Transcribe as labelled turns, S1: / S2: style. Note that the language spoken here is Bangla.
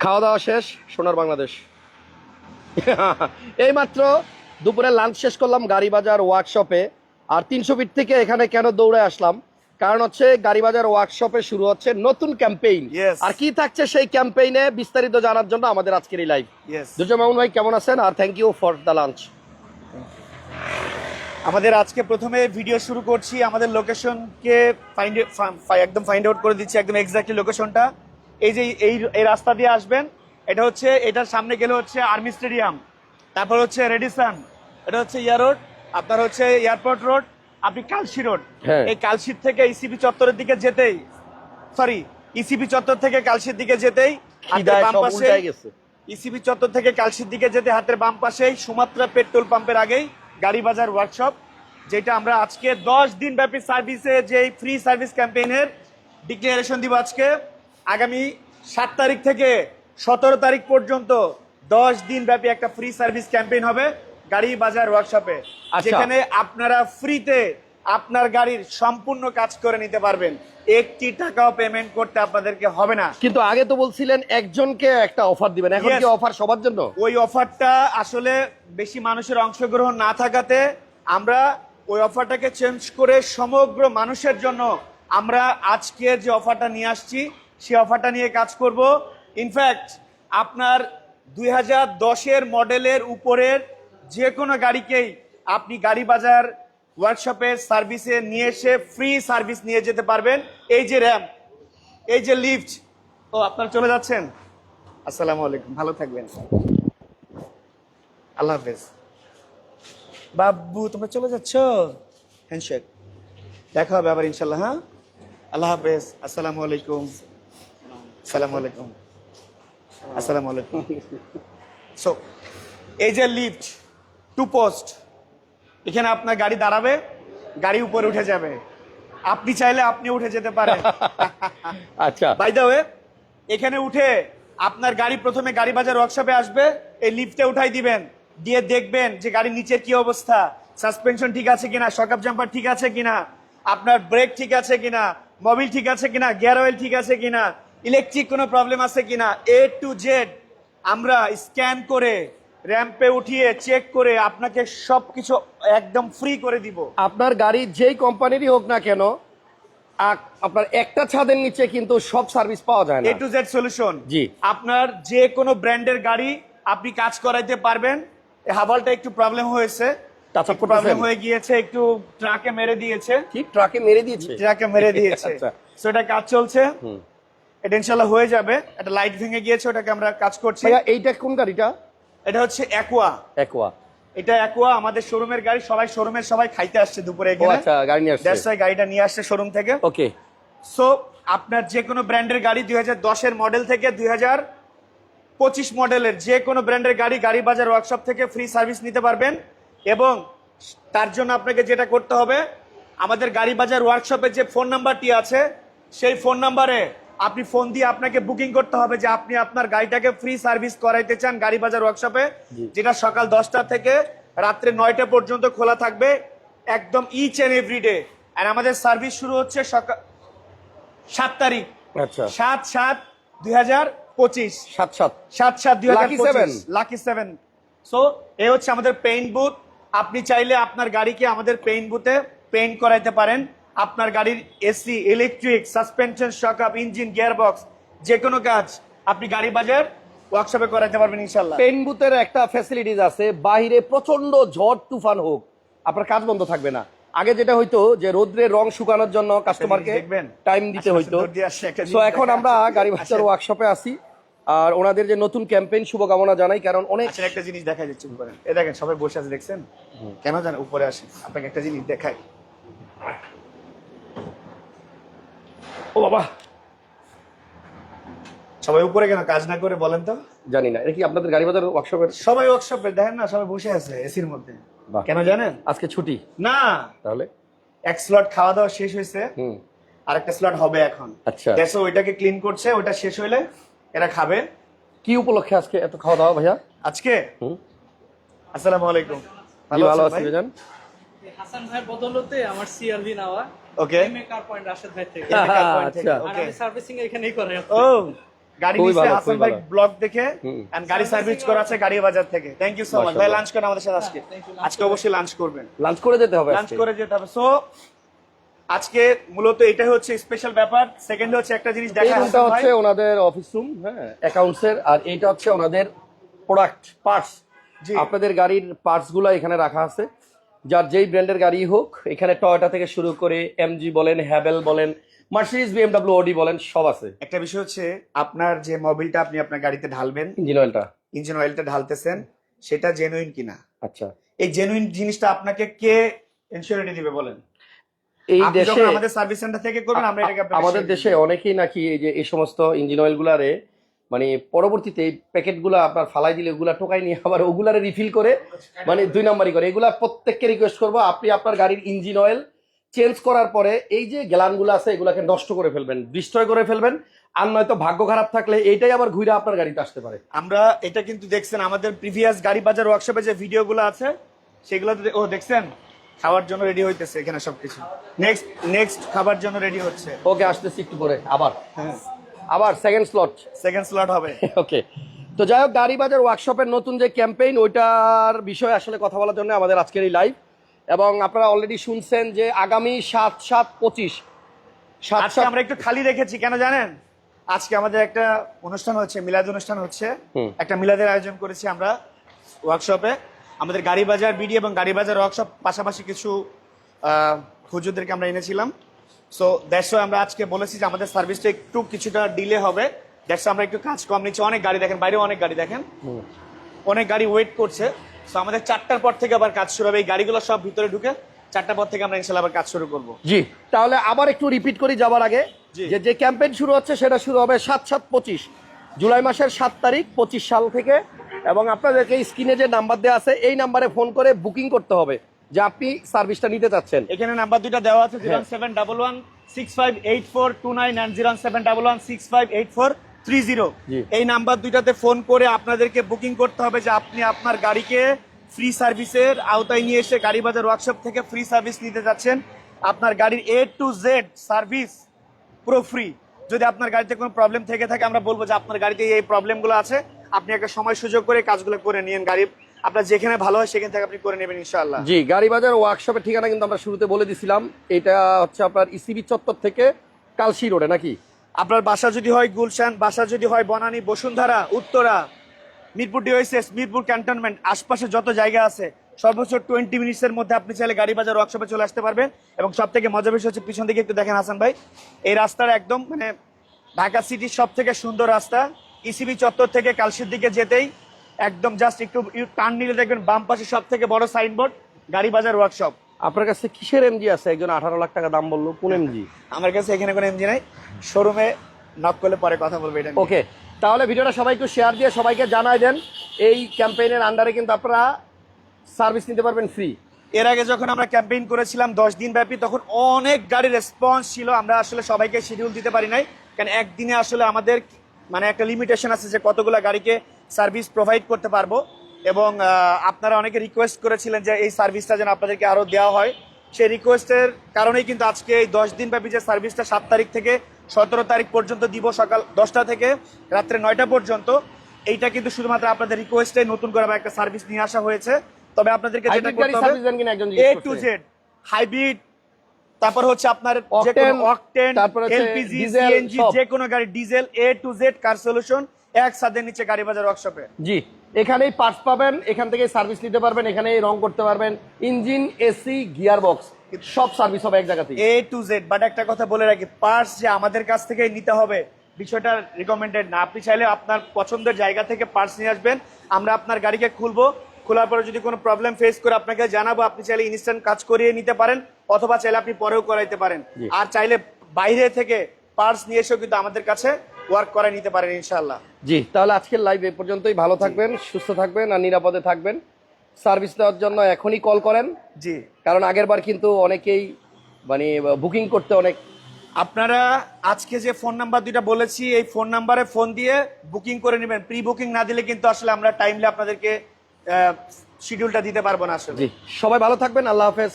S1: খাওয়া দাওয়া শেষ সোনার বাংলাদেশ। এইমাত্র দুপুরে লাঞ্চ শেষ করলাম গাড়ি বাজার ওয়ার্কশপে আর তিনশো ফিট থেকে এখানে কেন দৌড়ে আসলাম? কারণ হচ্ছে গাড়ি বাজার ওয়ার্কশপে শুরু হচ্ছে নতুন ক্যাম্পেইন আর কি থাকছে সেই ক্যাম্পেইনে বিস্তারিত জানার জন্য আমাদের আজকের এই লাইভ দুজন মামুন ভাই কেমন আছেন? আর thank you for the lunch
S2: আমাদের আজকে প্রথমে ভিডিও শুরু করছি আমাদের লোকেশনকে ফাইন্ড একদম ফাইন্ড আউট করে দিচ্ছি একদম এক্স্যাক্টলি লোকেশনটা এই যে এই এই রাস্তা দিয়ে আসবেন এটা হচ্ছে এটার সামনে গেলে হচ্ছে আর্মি স্টেডিয়াম তারপর হচ্ছে রেডিসন এটা হচ্ছে ইয়ার রোড আপনার হচ্ছে এয়ারপোর্ট রোড আপনি কালশি রোড
S1: হ্যাঁ।
S2: এই কালশির থেকে ইসিবি চত্বরের দিকে যেতেই সরি ইসিবি চত্বর থেকে কালশির দিকে যেতেই হাতের বাম পাশে
S1: উল্টায়
S2: ইসিবি চত্বর থেকে কালশির দিকে যেতে হাতের বাম পাশেই সুমাত্রা পেট্রোল পাম্পের আগেই গাড়ি বাজার ওয়ার্কশপ যেটা আমরা আজকে দশ দিন ব্যাপী সার্ভিসে যে ফ্রি সার্ভিস ক্যাম্পেইনের ডিক্লারেশন দিব আজকে। আগামী সাত তারিখ থেকে সতেরো তারিখ পর্যন্ত দশ দিন ব্যাপী একটা ফ্রি সার্ভিস ক্যাম্পেইন হবে গাড়ি বাজার ওয়ার্কশপে
S1: আচ্ছা।
S2: যেখানে আপনারা ফ্রিতে আপনার গাড়ির সম্পূর্ণ কাজ করে নিতে পারবেন। একটি টাকাও পেমেন্ট করতে আপনাদেরকে হবে না।
S1: কিন্তু আগে তো বলছিলেন একজনকে একটা অফার দিবেন। এখন কি অফার সবার জন্য?
S2: ওই অফারটা আসলে বেশি মানুষের অংশগ্রহণ না থাকাতে আমরা ওই অফারটাকে চেঞ্জ করে সমগ্র মানুষের জন্য আমরা আজকে যে অফারটা নিয়ে আসছি সেই অফারটা নিয়ে কাজ করব। ইনফ্যাক্ট আপনার দুই হাজার দশের মডেলের উপরের যে কোনো গাড়িকেই আপনি গাড়ি বাজার ওয়ার্কশপে সার্ভিসে নিয়ে এসে ফ্রি সার্ভিস নিয়ে যেতে পারবেন। এই যে র্যাম এই যে লিফট ও, আপনারা চলে যাচ্ছেন? আসসালামু আলাইকুম, ভালো থাকবেন। আল্লাহ হাফেজ। বাবু, তোমরা চলে যাচ্ছ? হ্যান্ডশেক দেখা হবে আবার ইনশাল্লাহ হ্যাঁ? আল্লাহ হাফেজ, আসসালামু আলাইকুম। আলাইকুম। আসসালামু আলাইকুম। সো এই যে লিফট টু পোস্ট এখানে আপনার গাড়ি দাঁড়াবে গাড়ি উপরে উঠে যাবে। আপনি চাইলে আপনি উঠে যেতে পারেন।
S1: আচ্ছা।
S2: বাই ওয়ে এখানে উঠে আপনার গাড়ি প্রথমে গাড়ি বাজার ওয়ার্কশপে আসবে এই লিফটে উঠাই দিবেন। দিয়ে দেখবেন যে গাড়ির নিচের কি অবস্থা। সাসপেনশন ঠিক আছে কিনা শকআপ জাম্পার ঠিক আছে কিনা আপনার ব্রেক ঠিক আছে কিনা মোবিল ঠিক আছে কিনা গিয়ার অয়েল ঠিক আছে কিনা ইলেকট্রিক কোনো প্রবলেম আছে কিনা? এ টু জেড আমরা স্ক্যান করে র্যাম্পে উঠিয়ে চেক করে আপনাকে সবকিছু একদম ফ্রি করে দিব।
S1: আপনার গাড়ি যেই কোম্পানিরই হোক না কেন আপনার একটা ছাদের নিচে কিন্তু সব সার্ভিস পাওয়া যায় না।
S2: এ টু জেড সলিউশন
S1: জি।
S2: আপনার যে কোনো ব্র্যান্ডের গাড়ি আপনি কাজ করাইতে পারবেন। হাবালটা একটু প্রবলেম হয়েছে। প্রবলেম হয়ে গিয়েছে একটু ট্রাকে মেরে দিয়েছে।
S1: ঠিক ট্রাকে মেরে দিয়েছে?
S2: ট্রাকে মেরে দিয়েছে।
S1: আচ্ছা।
S2: কাজ চলছে। এটা ইনশাল্লাহ হয়ে যাবে। একটা লাইট ভেঙে গিয়েছে ওটাকে আমরা কাজ করছি।
S1: এইটা কোন গাড়িটা?
S2: এটা হচ্ছে অ্যাকোয়া
S1: একোয়া
S2: এটা অ্যাকোয়া আমাদের শোরুমের গাড়ি সবাই শোরুমের সবাই খাইতে আসছে দুপুরে এখানে।
S1: আচ্ছা গাড়ি নিয়ে আসছে।
S2: দ্যাটস গাড়িটা নিয়ে আসছে শোরুম থেকে।
S1: ওকে
S2: সো আপনার যে কোনো ব্র্যান্ডের গাড়ি দুই হাজার দশের মডেল থেকে দুই হাজার পঁচিশ মডেলের যে কোনো ব্র্যান্ডের গাড়ি গাড়ি বাজার ওয়ার্কশপ থেকে ফ্রি সার্ভিস নিতে পারবেন। এবং তার জন্য আপনাকে যেটা করতে হবে আমাদের গাড়ি বাজার ওয়ার্কশপে যে ফোন নাম্বারটি আছে সেই ফোন নাম্বারে আপনি ফোন দিয়ে আপনাকে বুকিং করতে হবে যে আপনি আপনার গাড়িটাকে ফ্রি সার্ভিস করাইতে চান গাড়ি বাজার ওয়ার্কশপে যেটা সকাল দশটা থেকে রাত্রে নয়টা পর্যন্ত খোলা থাকবে একদম ইচ এন্ড এভরি ডে আর আমাদের সার্ভিস শুরু হচ্ছে সকাল সাত তারিখ।
S1: আচ্ছা।
S2: সাত সাত দুই হাজার পঁচিশ।
S1: সাত সাত।
S2: সাত সাত দুই হাজার লাকি সেভেন সো এ হচ্ছে আমাদের পেইন্ট বুথ আপনি চাইলে আপনার গাড়িকে আমাদের পেইন্ট বুথে পেইন্ট করাইতে পারেন। আপনার গাড়ির AC electric suspension shock up engine gear box যে কোনো কাজ আপনি গাড়ি বাজার ওয়ার্কশপে করাইতে পারবেন ইনশাল্লাহ
S1: পেন বুথের একটা ফ্যাসিলিটিস আছে বাইরে প্রচণ্ড ঝড় তুফান হোক আপনার কাজ বন্ধ থাকবে না। আগে যেটা হইতো যে রোদ্রের রং শুকানোর জন্য কাস্টমারকে? টাইম দিতে
S2: আচ্ছা,
S1: হইতো।
S2: আসছে, একটা
S1: তো এখন আমরা গাড়ি বাজার ওয়ার্কশপে আছি। আর ওনাদের যে নতুন ক্যাম্পেইন শুভকামনা জানাই কারণ অনেক
S2: আচ্ছা একটা জিনিস দেখা যাচ্ছে উপরে। এ দেখেন সবাই বসে আছে দেখছেন? কেন জানেন উপরে আসে আপনাকে একটা জিনিস দেখাই।
S1: ও বাবা।
S2: সবাই উপরে কেন কাজ না করে বলেন তো?
S1: জানি না। এটা কি আপনাদের গাড়ি বাজার ওয়ার্কশপের
S2: সবাই ওয়ার্কশপে দেখেন না সবাই বসে আছে এসির মধ্যে। কেন জানেন?
S1: আজকে ছুটি।
S2: না।
S1: তাহলে?
S2: এক স্লট খাওয়া দাওয়া শেষ হয়েছে।
S1: হুম।
S2: আরেকটা স্লট হবে এখন।
S1: আচ্ছা।
S2: দেখো ওইটাকে ক্লিন করছে ওটা শেষ হইলে এরা খাবে।
S1: কি উপলক্ষে আজকে এত খাওয়া দাওয়া ভাইয়া?
S2: আজকে?
S1: হুম।
S2: আসসালামু আলাইকুম।
S1: ভালো
S2: আছেন ভাই?
S3: হাসান ভাইয়ের বদলতে আমার সিআরভি নেওয়া।
S2: Okay
S3: M car point Rashed ভাই থেকে।
S2: এখানে কার থেকে,
S1: আচ্ছা।
S2: ওকে
S3: আমি সার্ভিসিং এখানেই করে
S2: ও গাড়ি নিচ্ছে হাসান ভাই ব্লগ দেখে and গাড়ি সার্ভিস করা আছে গাড়ি বাজার থেকে। থ্যাংক ইউ সো মাচ ভাই লাঞ্চ করেন আমাদের সাথে আজকে। আজকে অবশ্যই লাঞ্চ করবেন।
S1: লাঞ্চ করে যেতে হবে
S2: লাঞ্চ করে যেতে হবে। সো আজকে মূলত এটাই হচ্ছে স্পেশাল ব্যাপার। সেকেন্ড হচ্ছে একটা জিনিস দেখা
S1: রুমটা
S2: হাসান
S1: হচ্ছে ওনাদের অফিস রুম হ্যাঁ অ্যাকাউন্টস এর আর এইটা হচ্ছে ওনাদের প্রোডাক্ট পার্টস
S2: জি।
S1: আপনাদের গাড়ির পার্টসগুলো এখানে রাখা আছে। যার যেই ব্র্যান্ডের গাড়ি হোক এখানে টয়োটা থেকে শুরু করে এমজি বলেন হ্যাভেল বলেন মার্সিডিজ বিএমডব্লিউ ওডি বলেন সব আছে।
S2: একটা বিষয় হচ্ছে আপনার যে মোবিলটা আপনি আপনার গাড়িতে ঢালবেন
S1: ইঞ্জিন অয়েলটা
S2: ইঞ্জিন অয়েলটা ঢালতেছেন সেটা জেনুইন কিনা?
S1: আচ্ছা।
S2: এই জেনুইন জিনিসটা আপনাকে কে ইনসিওরিটি দিবে বলেন?
S1: এই দেশে
S2: আমাদের সার্ভিস সেন্টার থেকে করবেন আমরা এটাকে
S1: আমাদের দেশে অনেকেই নাকি এই যে এই সমস্ত ইঞ্জিন অয়েল গুলারে মানে পরবর্তীতে এই প্যাকেটগুলা আপনার ফালাই দিলে ওগুলা টোকাই নিয়ে আবার ওগুলারে রিফিল করে মানে দুই নাম্বারই করে। এগুলা প্রত্যেককে রিকোয়েস্ট করব আপনি আপনার গাড়ির ইঞ্জিন অয়েল চেঞ্জ করার পরে এই যে গ্যালানগুলো আছে এগুলাকে নষ্ট করে ফেলবেন ডিস্ট্রয় করে ফেলবেন। আর নয়তো ভাগ্য খারাপ থাকলে এইটাই আবার ঘুরে আপনার গাড়িতে আসতে পারে।
S2: আমরা এটা কিন্তু দেখছেন আমাদের প্রিভিয়াস গাড়ি বাজার ওয়ার্কশপে যে ভিডিওগুলো আছে সেগুলো ও দেখছেন? খাওয়ার জন্য রেডি হইতেছে এখানে সবকিছু। নেক্সট নেক্সট খাবার জন্য রেডি হচ্ছে।
S1: ওকে আসতেছি একটু পরে আবার।
S2: হ্যাঁ।
S1: আবার সেকেন্ড স্লট
S2: সেকেন্ড স্লট হবে।
S1: ওকে তো যাই হোক গাড়ি বাজার ওয়ার্কশপের নতুন যে ক্যাম্পেইন ওইটার বিষয়ে আসলে কথা বলার জন্য আমাদের আজকের এই লাইভ এবং আপনারা অলরেডি শুনছেন যে আগামী সাত সাত পঁচিশ সাত
S2: আমরা একটু খালি রেখেছি কেন জানেন? আজকে আমাদের একটা অনুষ্ঠান হচ্ছে মিলাদ অনুষ্ঠান হচ্ছে। একটা মিলাদের আয়োজন করেছি আমরা ওয়ার্কশপে আমাদের গাড়ি বাজার বিডি এবং গাড়ি বাজার ওয়ার্কশপ পাশাপাশি কিছু আহ, হুজুরদেরকে আমরা এনেছিলাম। সো দ্যাটস আমরা আজকে বলেছি যে আমাদের সার্ভিসটা একটু কিছুটা ডিলে হবে। দ্যাটস আমরা একটু কাজ কম নিচ্ছি। অনেক গাড়ি দেখেন বাইরেও অনেক গাড়ি দেখেন। অনেক গাড়ি ওয়েট করছে। সো আমাদের চারটার পর থেকে আবার কাজ শুরু হবে। এই গাড়িগুলো সব ভিতরে ঢুকে চারটার পর থেকে আমরা ইনশাল্লাহ আবার কাজ শুরু করব।
S1: জি তাহলে আবার একটু রিপিট করি যাবার আগে। যে যে ক্যাম্পেইন শুরু হচ্ছে সেটা শুরু হবে সাত সাত পঁচিশ। জুলাই মাসের সাত তারিখ পঁচিশ সাল থেকে। এবং আপনাদেরকে স্ক্রিনে যে নাম্বার দেওয়া আছে এই নাম্বারে ফোন করে বুকিং করতে হবে। যে আপনি সার্ভিসটা নিতে চাচ্ছেন।
S2: এখানে নাম্বার দুইটা দেওয়া আছে জিরো
S1: হ্যাঁ।
S2: Seven double one six five eight four two nine and zero seven double one six five eight four three zero. এই নাম্বার দুইটাতে ফোন করে আপনাদেরকে বুকিং করতে হবে যে আপনি আপনার গাড়িকে ফ্রি সার্ভিসের আওতায় নিয়ে এসে গাড়ি বাজার ওয়ার্কশপ থেকে ফ্রি সার্ভিস নিতে যাচ্ছেন। আপনার গাড়ির এ টু জেড সার্ভিস পুরো ফ্রি যদি আপনার গাড়িতে কোনো প্রবলেম থেকে থাকে আমরা বলব যে আপনার গাড়িতে এই প্রবলেমগুলো আছে। আপনি একটা সময় সুযোগ করে কাজগুলো করে নিন গাড়ি আপনার যেখানে ভালো হয় সেখান থেকে আপনি করে নেবেন ইনশাআল্লাহ।
S1: জি গাড়ি বাজার ওয়ার্কশপের ঠিকানা কিন্তু আমরা শুরুতে বলে দিছিলাম। এটা হচ্ছে আপনার ইসিবি চত্বর থেকে কালশি রোডে নাকি?
S2: আপনার বাসা যদি হয় গুলশান বাসা যদি হয় বনানী বসুন্ধরা উত্তরা মিরপুর ডিওএসএস মিরপুর ক্যান্টনমেন্ট আশপাশে যত জায়গা আছে সর্বোচ্চ টোয়েন্টি মিনিটসের মধ্যে আপনি চাইলে গাড়ি বাজার ওয়ার্কশপে চলে আসতে পারবেন। এবং সব থেকে মজা বেশি হচ্ছে পিছন দিকে একটু দেখেন হাসান ভাই। এই রাস্তার একদম মানে ঢাকা সিটির সব থেকে সুন্দর রাস্তা। ইসিবি চত্বর থেকে কালশির দিকে যেতেই একদম জাস্ট একটু টার্ন নিলে দেখবেন বাম পাশে সব থেকে বড় সাইনবোর্ড গাড়ি বাজার ওয়ার্কশপ
S1: আপনার কাছে কিসের এমজি আছে? একজন আঠারো লাখ টাকা দাম বলল কোন এমজি
S2: আমার কাছে এখানে কোনো এমজি নাই। শোরুমে নক করলে পরে কথা বলব এটা
S1: ওকে তাহলে ভিডিওটা সবাইকে শেয়ার দিয়ে সবাইকে জানাই দেন। এই ক্যাম্পেইনের আন্ডারে কিন্তু আপনারা সার্ভিস নিতে পারবেন ফ্রি
S2: এর আগে যখন আমরা ক্যাম্পেইন করেছিলাম দশ দিন ব্যাপী তখন অনেক গাড়ির রেসপন্স ছিল। আমরা আসলে সবাইকে শিডিউল দিতে পারি নাই। কারণ একদিনে আসলে আমাদের মানে একটা লিমিটেশন আছে যে কতগুলো গাড়িকে সার্ভিস প্রোভাইড করতে পারব এবং আপনারা অনেকে রিকোয়েস্ট করেছিলেন যে এই সার্ভিসটা যেন আপনাদেরকে আরও দেওয়া হয়। সেই রিকোয়েস্টের কারণেই কিন্তু আজকে এই দশ দিন ব্যাপী যে সার্ভিসটা সাত তারিখ থেকে সতেরো তারিখ পর্যন্ত দিব সকাল দশটা থেকে রাত্রে নয়টা পর্যন্ত এইটা কিন্তু শুধুমাত্র আপনাদের রিকোয়েস্টে নতুন করে একটা সার্ভিস নিয়ে আসা হয়েছে। তবে আপনাদেরকে যেটা করতে হবে এ টু জেড হাইব্রিড তারপর হচ্ছে আপনার যে কোনো অকটেন এলপিজি সিএনজি যে কোনো গাড়ি diesel A to Z car solution এক সাথে নিচে গাড়ি বাজার ওয়ার্কশপে
S1: জি এখানেই পার্টস পাবেন এখান থেকে সার্ভিস নিতে পারবেন এখানেই রং করতে পারবেন। ইঞ্জিন এসি গিয়ার বক্স সব সার্ভিস হবে এক জায়গাতেই।
S2: এ টু জেড বাট একটা কথা বলে রাখি পার্টস যে আমাদের কাছ থেকে নিতে হবে বিষয়টা রিকমেন্ডেড না। আপনি চাইলে আপনার পছন্দের জায়গা থেকে পার্টস নিয়ে আসবেন আমরা আপনার গাড়িকে খুলবো খোলার পরে যদি কোনো প্রবলেম ফেস করে আপনাকে জানাব আপনি চাইলে ইনস্ট্যান্ট কাজ করিয়ে নিতে পারেন অথবা চাইলে আপনি পরেও করাইতে পারেন। আর চাইলে বাইরে থেকে পার্টস নিয়ে এসেও কিন্তু আমাদের কাছে ওয়ার্ক করে নিতে পারেন ইনশাল্লাহ
S1: জি তাহলে আজকের লাইভ এ পর্যন্তই। ভালো থাকবেন সুস্থ থাকবেন আর নিরাপদে থাকবেন। সার্ভিস দেওয়ার জন্য এখনই কল করেন।
S2: জি।
S1: কারণ আগের বার কিন্তু অনেকেই মানে বুকিং করতে অনেক
S2: আপনারা আজকে যে ফোন নাম্বার দুইটা বলেছি এই ফোন নাম্বারে ফোন দিয়ে বুকিং করে নেবেন। প্রি বুকিং না দিলে কিন্তু আসলে আমরা টাইমলি আপনাদেরকে শিডিউলটা দিতে পারব না আসলে।
S1: সবাই ভালো থাকবেন আল্লাহ হাফেজ।